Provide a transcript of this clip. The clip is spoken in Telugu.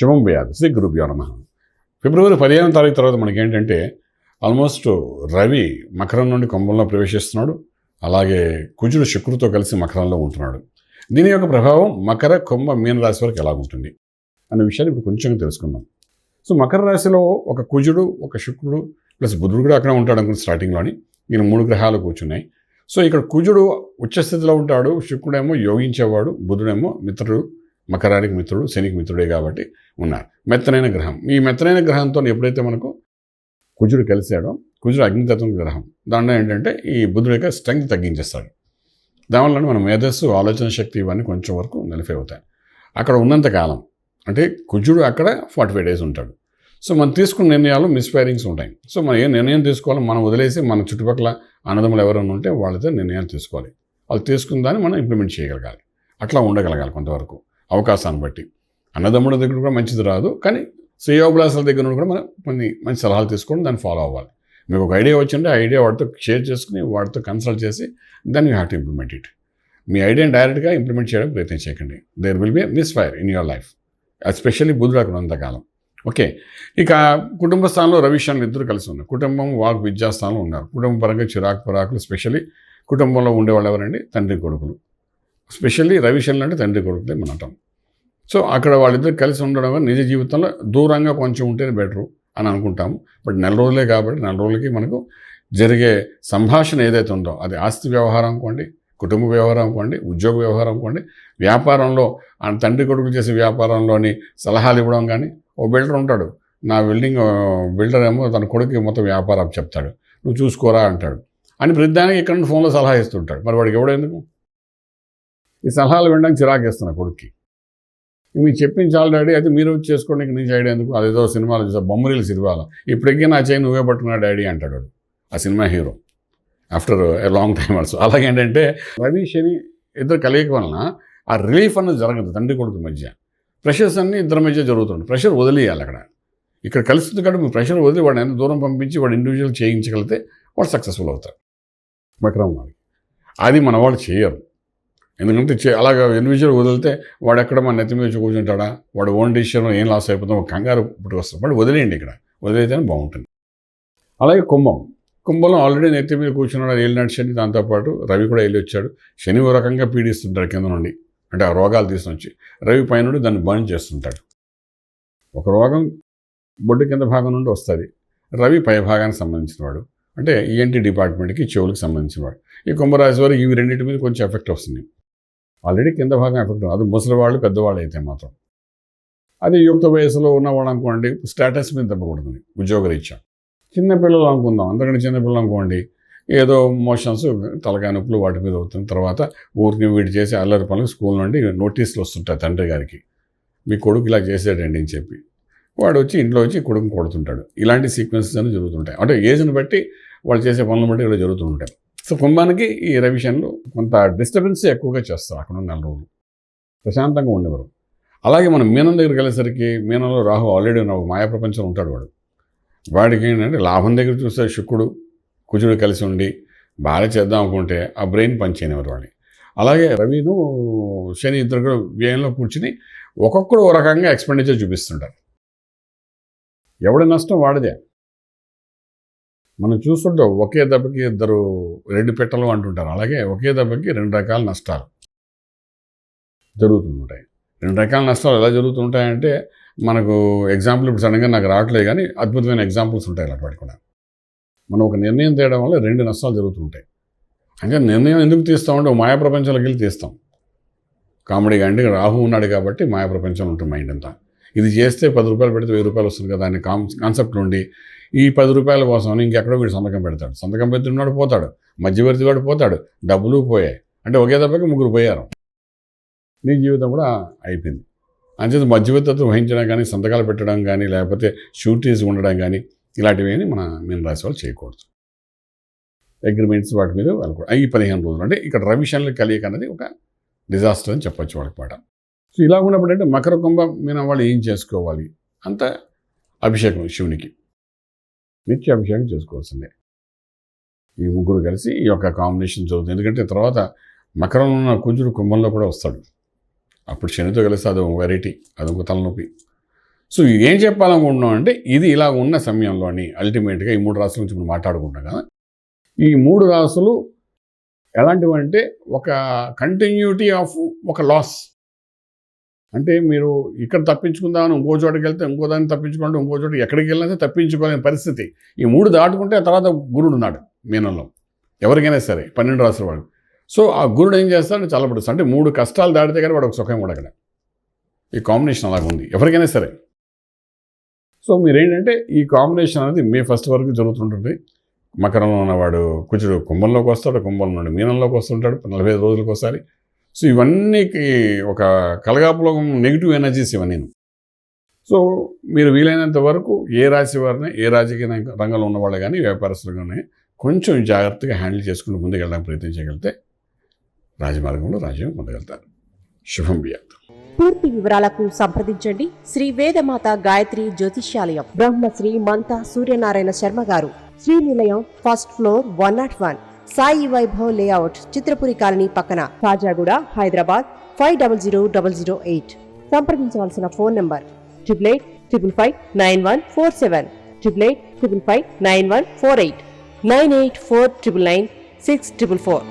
శుభం భయాదు శ్రీ గురుభ్యో నమ. ఫిబ్రవరి పదిహేను తారీఖు తర్వాత మనకి ఏంటంటే ఆల్మోస్ట్ రవి మకరం నుండి కుంభంలో ప్రవేశిస్తున్నాడు. అలాగే కుజుడు శుక్రుతో కలిసి మకరంలో ఉంటున్నాడు. దీని యొక్క ప్రభావం మకర కుంభ మీన రాశి వరకు ఎలా ఉంటుంది? అనే విషయాన్ని ఇప్పుడు కొంచెం తెలుసుకుందాం. సో మకర రాశిలో ఒక కుజుడు ఒక శుక్రుడు ప్లస్ బుధుడు కూడా అక్కడ ఉంటాడు అనుకుని స్టార్టింగ్లోని. ఈయన మూడు గ్రహాలు కూర్చున్నాయి. సో ఇక్కడ కుజుడు ఉచ్చస్థితిలో ఉంటాడు శుక్రుడేమో యోగించేవాడు బుధుడేమో మిత్రుడు. మకరానికి మిత్రుడు శనికి మిత్రుడే కాబట్టి ఉన్నారు. మెత్తనైన గ్రహం. ఈ మెత్తనైన గ్రహంతో ఎప్పుడైతే మనకు కుజుడు కలిసాడో కుజుడు అగ్నితత్వం గ్రహం. దాంట్లో ఏంటంటే ఈ బుధుడు యొక్క స్ట్రెంగ్త్ తగ్గించేస్తాడు. దానివల్ల మన మేధస్సు ఆలోచన శక్తి ఇవన్నీ కొంచెం వరకు నలిఫై అవుతాయి. అక్కడ ఉన్నంత కాలం అంటే కుజుడు అక్కడ ఫార్టీ ఫైవ్ డేస్ ఉంటాడు. సో మనం తీసుకున్న నిర్ణయాలు మిస్ఫైరింగ్స్ ఉంటాయి. సో మనం ఏ నిర్ణయం తీసుకోవాలో మనం వదిలేసి మన చుట్టుపక్కల అన్నదమ్ములు ఎవరైనా ఉంటే వాళ్ళతో నిర్ణయాలు తీసుకోవాలి. వాళ్ళు తీసుకున్న దాన్ని మనం ఇంప్లిమెంట్ చేయగలగాలి. అట్లా ఉండగలగాలి కొంతవరకు. అవకాశాన్ని బట్టి. అన్నదమ్ముల దగ్గర కూడా మంచిది రాదు కానీ శ్రేయోభిలాసాల దగ్గర నుండి కూడా మనం కొన్ని మంచి సలహాలు తీసుకొని దాన్ని ఫాలో అవ్వాలి. మీకు ఒక ఐడియా వచ్చింటే ఐడియా వాడితో షేర్ చేసుకుని వాడితో కన్సల్ట్ చేసి then you have to implement it మీ ఐడియాని డైరెక్ట్గా ఇంప్లిమెంట్ చేయడానికి ప్రయత్నం చేయకండి. There will be misfire in your life especially బుధుడు అక్కడ ఉన్నంతకాలం ఓకే ఇక కుటుంబ స్థానంలో రవిశాన్లు ఇద్దరు కలిసి ఉన్నారు. కుటుంబం వాక్ విద్యాస్థానంలో ఉన్నారు. కుటుంబ పరంగా చిరాకు పరాకులు స్పెషల్లీ కుటుంబంలో ఉండేవాళ్ళు ఎవరండి? తండ్రి కొడుకులు. స్పెషల్లీ రవిశన్లు అంటే తండ్రి కొడుకులే మన అంటాం. సో అక్కడ వాళ్ళిద్దరు కలిసి ఉండడం వల్ల నిజ జీవితంలో దూరంగా కొంచెం ఉంటేనే బెటరు అని అనుకుంటాము. బట్ నెల రోజులే కాబట్టి నెల రోజులకి మనకు జరిగే సంభాషణ ఏదైతే ఉందో అది ఆస్తి వ్యవహారం అనుకోండి కుటుంబ వ్యవహారం అనుకోండి ఉద్యోగ వ్యవహారం అనుకోండి వ్యాపారంలో ఆ తండ్రి కొడుకు చేసే వ్యాపారంలోని సలహాలు ఇవ్వడం కానీ ఓ బిల్డర్ ఉంటాడు నా బిల్డింగ్ బిల్డర్ ఏమో తన కొడుకు మొత్తం వ్యాపారం చెప్తాడు నువ్వు చూసుకోరా అంటాడు. అని ప్రతిదానికి ఇక్కడ నుండి ఫోన్లో సలహా ఇస్తుంటాడు. మరి వాడికి ఎవడెందుకు ఈ సలహాలు వినడానికి చిరాకేస్తున్నా కొడుక్కి. మీరు చెప్పింది చాలా డాడీ. అయితే మీరు వచ్చి చేసుకోండి. ఇంక నుంచి ఐడియా ఎందుకు? అదేదో సినిమాలు చూసా బొమ్మరీలు సినిమాలు. ఇప్పటికీ నా చేయి నువ్వే పట్టుకున్నా డాడీ అంటాడు ఆ cinema hero. After a long time also అలాగే ఏంటంటే రవి శని ఇద్దరు కలియక వలన ఆ రిలీఫ్ అన్నది జరగదు. తండ్రి కొడుకు మధ్య. ప్రెషర్స్ అన్నీ ఇద్దరి మధ్య జరుగుతుంది ప్రెషర్ వదిలేయాలి అక్కడ. ఇక్కడ కలుస్తుంది కాబట్టి మీ ప్రెషర్ వదిలి వాడిని ఎంత దూరం పంపించి వాడు ఇండివిజువల్ చేయించగలిగితే వాడు సక్సెస్ఫుల్ అవుతారు మకరం వాడికి అది మన వాళ్ళు చేయరు. ఎందుకంటే అలాగా ఇండివిజువల్ వదిలితే వాడు ఎక్కడ మన నెత్తి మీద కూర్చుంటాడా? వాడు ఓన్ డిసిషన్ ఏం లాస్ అయిపోతాం ఒక కంగారు పుట్టి వస్తాం వాడు వదిలేయండి ఇక్కడ. వదిలేతేనే బాగుంటుంది. అలాగే కుంభం. కుంభంలో ఆల్రెడీ నెత్తి మీద కూర్చున్నాడు ఏలినాడు శని దాంతోపాటు రవి కూడా వెళ్ళి వచ్చాడు. శని ఓ రకంగా పీడిస్తుంటాడు కింద నుండి. అంటే ఆ రోగాలు తీసుకొని వచ్చి రవి పైన నుండి దాన్ని బర్న్ చేస్తుంటాడు. ఒక రోగం బొడ్డు కింద భాగం నుండి వస్తుంది. రవి పై భాగానికి సంబంధించిన వాడు. అంటే ఈఎన్టీ డిపార్ట్మెంట్కి చెవులకు సంబంధించిన వాడు. ఈ కుంభరాశి వారు ఇవి రెండింటి మీద కొంచెం ఎఫెక్ట్ వస్తుంది. ఆల్రెడీ కింద భాగం ఎఫెక్ట్ అది ముసలి వాళ్ళు పెద్దవాళ్ళు అయితే మాత్రం. అది యుక్త వయసులో ఉన్నవాళ్ళు అనుకోండి స్టేటస్ మీద దెబ్బకూడుతుంది ఉద్యోగరీత్యా. చిన్నపిల్లలు అనుకుందాం. అందుకని చిన్నపిల్లలు అనుకోండి ఏదో మోషన్స్ తలకాయ నొప్పులు వాటి మీద అవుతుంది. తర్వాత ఊరికి వీటి చేసి అల్లరి పనులు స్కూల్ నుండి నోటీసులు వస్తుంటాయి తండ్రి గారికి. మీ కొడుకు ఇలా చేసాడండి అని చెప్పి. వాడు వచ్చి ఇంట్లో వచ్చి కొడుకుని కొడుతుంటాడు. ఇలాంటి సీక్వెన్సెస్ అని జరుగుతుంటాయి. అంటే ఏజ్ని బట్టి వాళ్ళు చేసే పనులు బట్టి ఇలా జరుగుతుంటాయి సో కుంభానికి ఈ రవిషన్లు కొంత డిస్టర్బెన్స్ ఎక్కువగా చేస్తారు అక్కడ ఉన్న నెల రోజులు. ప్రశాంతంగా ఉండేవారు. అలాగే మనం మీనం దగ్గరికి వెళ్ళేసరికి మీనంలో రాహు ఆల్రెడీ ఉన్న ఒక మాయా ప్రపంచంలో ఉంటాడు వాడు. వాడికి ఏంటంటే లాభం దగ్గర చూస్తే శుక్రుడు కుజుడు కలిసి ఉండి బాగా చేద్దాం అనుకుంటే ఆ బ్రెయిన్ పనిచేయనివారు వాళ్ళని అలాగే రవిను శని ఇద్దరు కూడా వ్యయంలో కూర్చుని ఒక్కొక్కడు ఒక రకంగా ఎక్స్పెండిచర్ చూపిస్తుంటారు. ఎవడి నష్టం వాడిదే. మనం చూస్తుంటే ఒకే దెబ్బకి ఇద్దరు రెండు పెట్టలు అంటుంటారు. అలాగే ఒకే దెబ్బకి రెండు రకాల నష్టాలు జరుగుతుంటాయి రెండు రకాల నష్టాలు ఎలా జరుగుతుంటాయంటే మనకు ఎగ్జాంపుల్ ఇప్పుడు సడన్గా నాకు రావట్లేదు కానీ అద్భుతమైన ఎగ్జాంపుల్స్ ఉంటాయి అలాంటి కూడా. మనం ఒక నిర్ణయం తేయడం వల్ల రెండు నష్టాలు జరుగుతుంటాయి. అంటే నిర్ణయం ఎందుకు తీస్తామంటే మాయా ప్రపంచంలోకి వెళ్ళి తీస్తాం. కామెడీగా అంటే రాహు ఉన్నాడు కాబట్టి మాయా ప్రపంచంలో ఉంటుంది మైండ్ అంతా. ఇది చేస్తే పది రూపాయలు పెడితే వెయ్యి రూపాయలు వస్తుంది కదా అనే కాన్ కాన్సెప్ట్ నుండి ఈ పది రూపాయల కోసం ఇంకెక్కడో వీడు సంతకం పెడతాడు. సంతకం పెడుతున్నాడు పోతాడు. మధ్యవర్తి వాడు పోతాడు. డబ్బులు పోయాయి. అంటే ఒకే దెబ్బకి ముగ్గురు పోయారు. నీ జీవితం కూడా అయిపోయింది. అంచేత మధ్యవర్తిత్వం వహించడం కానీ సంతకాలు పెట్టడం కానీ లేకపోతే షూటీస్ ఉండడం కానీ ఇలాంటివి అని మన మేము రాసే వాళ్ళు చేయకూడదు. అగ్రిమెంట్స్ వాటి మీద వెళ్ళకూడదు. ఈ పదిహేను రోజులు అంటే ఇక్కడ రవిషన్లు కలియక అనేది ఒక డిజాస్టర్ అని చెప్పొచ్చు వాళ్ళకి పాట సో ఇలా ఉన్నప్పుడు అంటే మకర కుంభ మీద వాళ్ళు ఏం చేసుకోవాలి? అంత అభిషేకం శివునికి. నిత్య అభిషేకం చేసుకోవాల్సిందే. ఈ ముగ్గురు కలిసి ఈ యొక్క కాంబినేషన్ జరుగుతుంది. ఎందుకంటే తర్వాత మకరంలో ఉన్న కుజుడు కుంభంలో కూడా వస్తాడు. అప్పుడు శనితో కలిసి అది వెరైటీ అదొక తలనొప్పి. సో ఏం చెప్పాలనుకుంటున్నాం అంటే ఇది ఇలా ఉన్న సమయంలోని అల్టిమేట్గా ఈ మూడు రాసుల నుంచి మనం మాట్లాడుకుంటాం కదా. ఈ మూడు రాసులు ఎలాంటివంటే ఒక కంటిన్యూటీ ఆఫ్ ఒక లాస్ అంటే మీరు ఇక్కడ తప్పించుకుందామని ఇంకో చోటకి వెళ్తే ఇంకో దాన్ని తప్పించుకుంటే ఇంకో చోట ఎక్కడికి వెళ్ళినా సరే తప్పించుకోలేని పరిస్థితి. ఈ మూడు దాటుకుంటే ఆ తర్వాత గురుడు ఉన్నాడు మీనంలో. ఎవరికైనా సరే పన్నెండు రాసుల వాడు. సో ఆ గురుడు ఏం చేస్తాడు? చల్లబడుస్తాడు అంటే మూడు కష్టాలు దాటితే కానీ వాడు ఒక సుఖం కూడా అక్కడ ఈ కాంబినేషన్ అలాగ ఉంది. ఎవరికైనా సరే. సో మీరేంటంటే ఈ కాంబినేషన్ అనేది మే ఫస్ట్ వరకు జరుగుతుంటుంది. మకరంలో ఉన్నవాడు కుచుడు కుంభంలోకి వస్తాడు కుంభం నుండి మీనంలోకి వస్తుంటాడు నలభై రోజులకు ఒకసారి సో ఇవన్నీకి ఒక కలగాపులగం నెగిటివ్ ఎనర్జీస్ ఇవన్నీ. సో మీరు వీలైనంత వరకు ఏ రాశి వారిని ఏ రాజకీయ రంగంలో ఉన్నవాళ్ళు కానీ వ్యాపారస్తులు కానీ కొంచెం జాగ్రత్తగా హ్యాండిల్ చేసుకుని ముందుకెళ్ళడానికి ప్రయత్నించగలిగితే రాజమార్గంలో రాజ్యం పొందగలుగుతారు శుభం పూర్తి వివరాలకు సంప్రదించండి శ్రీ వేదమాత గాయత్రి జ్యోతిష్యాలయం. బ్రహ్మశ్రీ మంత సూర్యనారాయణ శర్మ గారు. Shri Nilayam first floor one nought one. Sai Vaibhav layout Chitrapuri colony పక్కన Kajaguda Hyderabad five double zero double zero eight. సంప్రదించవలసిన phone number triple eight triple five nine one four seven. Triple eight triple five nine one four eight. Nine eight four triple nine six triple four.